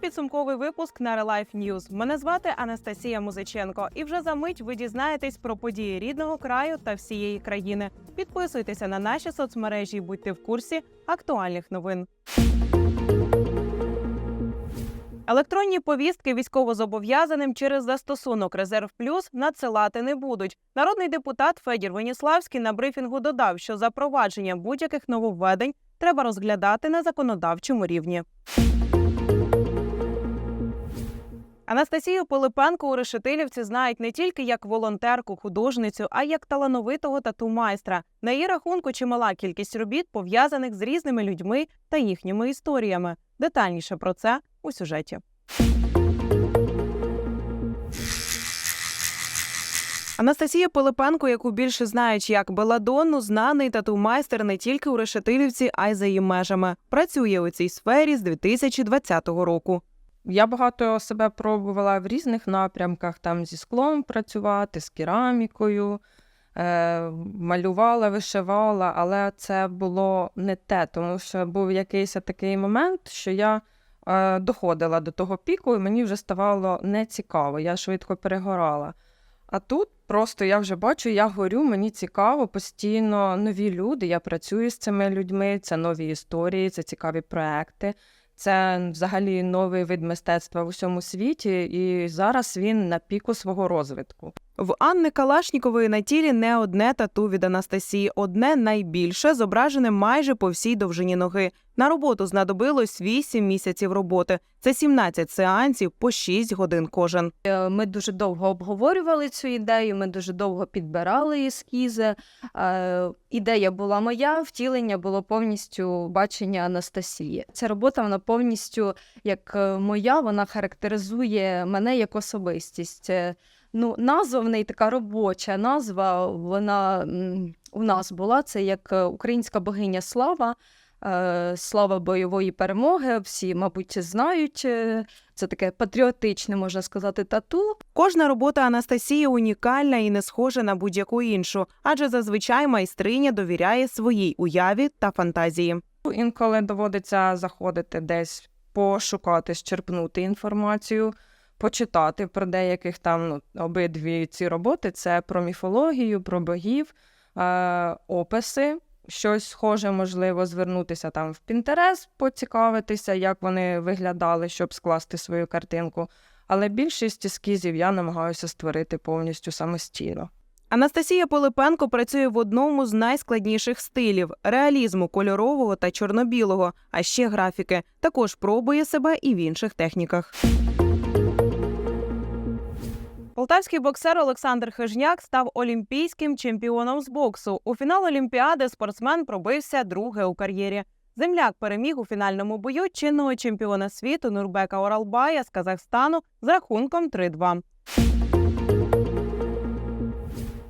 підсумковий випуск на Релайф News. Мене звати Анастасія Музиченко, і вже за мить ви дізнаєтесь про події рідного краю та всієї країни. Підписуйтеся на наші соцмережі, і будьте в курсі актуальних новин. Електронні повістки військовозобов'язаним через застосунок Резерв Плюс надсилати не будуть. Народний депутат Федір Веніславський на брифінгу додав, що запровадження будь-яких нововведень треба розглядати на законодавчому рівні. Анастасію Пилипенко у Решетилівці знають не тільки як волонтерку, художницю, а й як талановитого тату-майстра. На її рахунку чимала кількість робіт пов'язаних з різними людьми та їхніми історіями. Детальніше про це у сюжеті. Анастасія Пилипенко, яку більше знають як Беладонну, знаний тату-майстер не тільки у Решетилівці, а й за її межами. Працює у цій сфері з 2020 року. Я багато себе пробувала в різних напрямках, там зі склом працювати, з керамікою, е, малювала, вишивала, але це було не те, тому що був якийсь такий момент, що я е, доходила до того піку, і мені вже ставало нецікаво, я швидко перегорала. А тут просто я вже бачу, я горю, мені цікаво, постійно нові люди. Я працюю з цими людьми, це нові історії, це цікаві проекти. Це взагалі новий вид мистецтва в усьому світі, і зараз він на піку свого розвитку. В Анни Калашнікової на тілі не одне тату від Анастасії, одне найбільше зображене майже по всій довжині ноги. На роботу знадобилось 8 місяців роботи. Це 17 сеансів по 6 годин кожен. Е, Ми дуже довго обговорювали цю ідею, ми дуже довго підбирали ескізи. Е, Ідея була моя, втілення було повністю бачення Анастасії. Ця робота вона повністю як е, моя, вона характеризує мене як особистість. Ну, назва в неї така робоча назва. Вона у нас була це як е, українська богиня слава. е, Слава бойової перемоги. Всі, мабуть, знають. е, Це таке патріотичне, можна сказати, тату. Кожна робота Анастасії унікальна і не схожа на будь-яку іншу, адже зазвичай майстриня довіряє своїй уяві та фантазії. Інколи доводиться заходити десь, пошукати, щерпнути інформацію, почитати про деяких там ну, обидві ці роботи це про міфологію, про богів, е, описи. Щось схоже, можливо, звернутися там в Пінтерес, поцікавитися, як вони виглядали, щоб скласти свою картинку. Але більшість ескізів я намагаюся створити повністю самостійно. Анастасія Пилипенко працює в одному з найскладніших стилів реалізму кольорового та чорно-білого, а ще графіки. Також пробує себе і в інших техніках. Полтавський боксер Олександр Хижняк став олімпійським чемпіоном з боксу. У фінал Олімпіади спортсмен пробився друге у кар'єрі. Земляк переміг у фінальному бою чинного чемпіона світу Нурбека Оралбая з Казахстану з рахунком 3-2.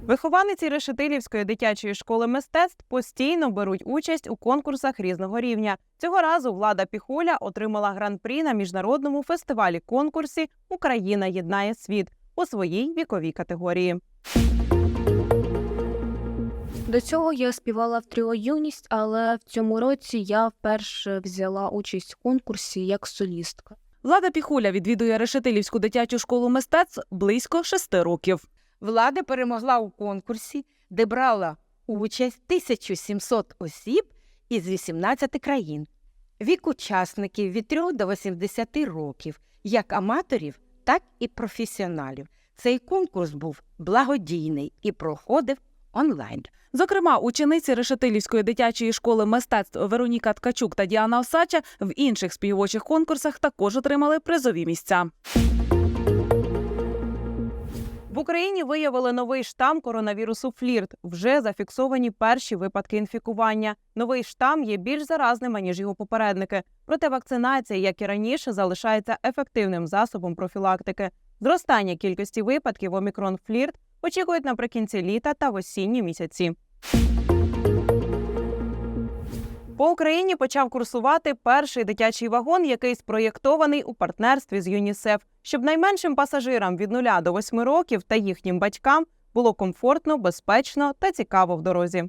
Вихованиці Решетилівської дитячої школи мистецтв постійно беруть участь у конкурсах різного рівня. Цього разу влада Піхуля отримала гран-прі на міжнародному фестивалі конкурсі Україна єднає світ у своїй віковій категорії. До цього я співала в тріо юність, але в цьому році я вперше взяла участь в конкурсі як солістка. Влада Піхуля відвідує Решетилівську дитячу школу мистецтв близько шести років. Влада перемогла у конкурсі, де брала участь 1700 осіб із 18 країн. Вік учасників від 3 до 80 років, як аматорів, так і професіоналів. Цей конкурс був благодійний і проходив онлайн. Зокрема, учениці Решетилівської дитячої школи мистецтв Вероніка Ткачук та Діана Осача в інших співочих конкурсах також отримали призові місця. Україні виявили новий штам коронавірусу флірт. Вже зафіксовані перші випадки інфікування. Новий штам є більш заразним ніж його попередники. Проте вакцинація, як і раніше, залишається ефективним засобом профілактики. Зростання кількості випадків омікрон флірт очікують наприкінці літа та в осінні місяці. По Україні почав курсувати перший дитячий вагон, який спроєктований у партнерстві з ЮНІСЕФ, щоб найменшим пасажирам від 0 до 8 років та їхнім батькам було комфортно, безпечно та цікаво в дорозі.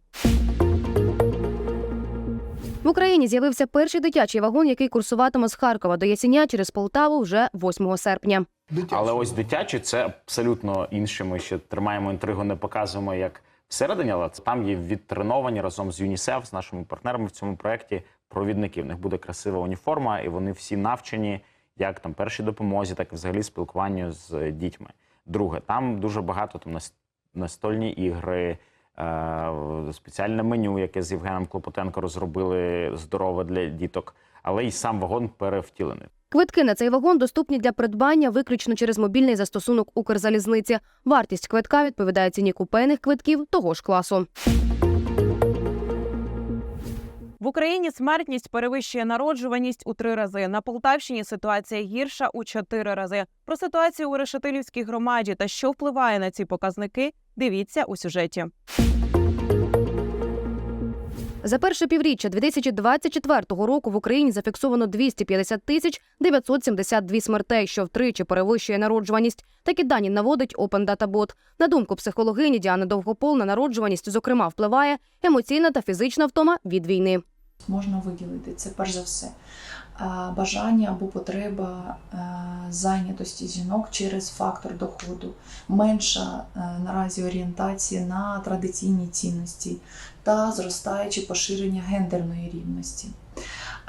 В Україні з'явився перший дитячий вагон, який курсуватиме з Харкова до Ясеня через Полтаву вже 8 серпня. Але ось дитячі це абсолютно інше. Ми ще тримаємо інтригу, не показуємо як всередині, але там є відтреновані разом з ЮНІСЕФ, з нашими партнерами в цьому проєкті провідники. В них буде красива уніформа, і вони всі навчені як там першій допомозі, так і взагалі спілкуванню з дітьми. Друге, там дуже багато там настольні ігри. е, Спеціальне меню, яке з Євгеном Клопотенко розробили здорове для діток, але й сам вагон перевтілений. Квитки на цей вагон доступні для придбання виключно через мобільний застосунок Укрзалізниці. Вартість квитка відповідає ціні купейних квитків того ж класу. В Україні смертність перевищує народжуваність у три рази. На Полтавщині ситуація гірша у чотири рази. Про ситуацію у Решетилівській громаді та що впливає на ці показники. Дивіться у сюжеті. За перше півріччя 2024 року в Україні зафіксовано 250 тисяч 972 смертей, що втричі перевищує народжуваність. Такі дані наводить Open Data Bot. На думку психологині Діани Довгопол, на народжуваність, зокрема, впливає емоційна та фізична втома від війни. можна виділити. Це перш за все бажання або потреба е, зайнятості жінок через фактор доходу, менша е, наразі орієнтація на традиційні цінності та зростаюче поширення гендерної рівності.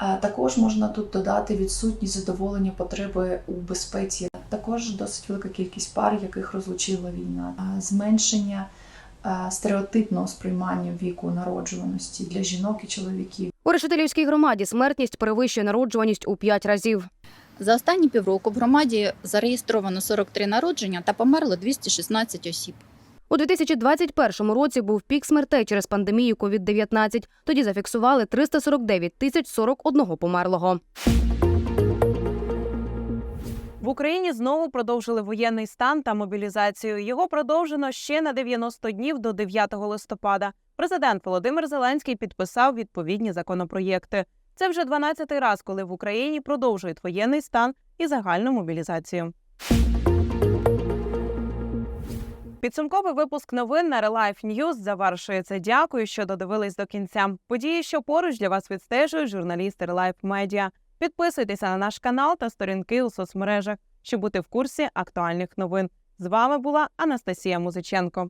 Е, Також можна тут додати відсутність задоволення потреби у безпеці. Також досить велика кількість пар, яких розлучила війна, Е, зменшення е, стереотипного сприймання віку народжуваності для жінок і чоловіків. У Решетилівській громаді смертність перевищує народжуваність у 5 разів. За останні півроку в громаді зареєстровано 43 народження та померло 216 осіб. У 2021 році був пік смертей через пандемію COVID-19. Тоді зафіксували 349 тисяч 41 померлого. В Україні знову продовжили воєнний стан та мобілізацію. Його продовжено ще на 90 днів до 9 листопада. Президент Володимир Зеленський підписав відповідні законопроєкти. Це вже 12-й раз, коли в Україні продовжують воєнний стан і загальну мобілізацію. Підсумковий випуск новин на Relife News завершується. Дякую, що додивились до кінця. Події, що поруч для вас відстежують журналісти Relife Media. Підписуйтеся на наш канал та сторінки у соцмережах, щоб бути в курсі актуальних новин. З вами була Анастасія Музиченко.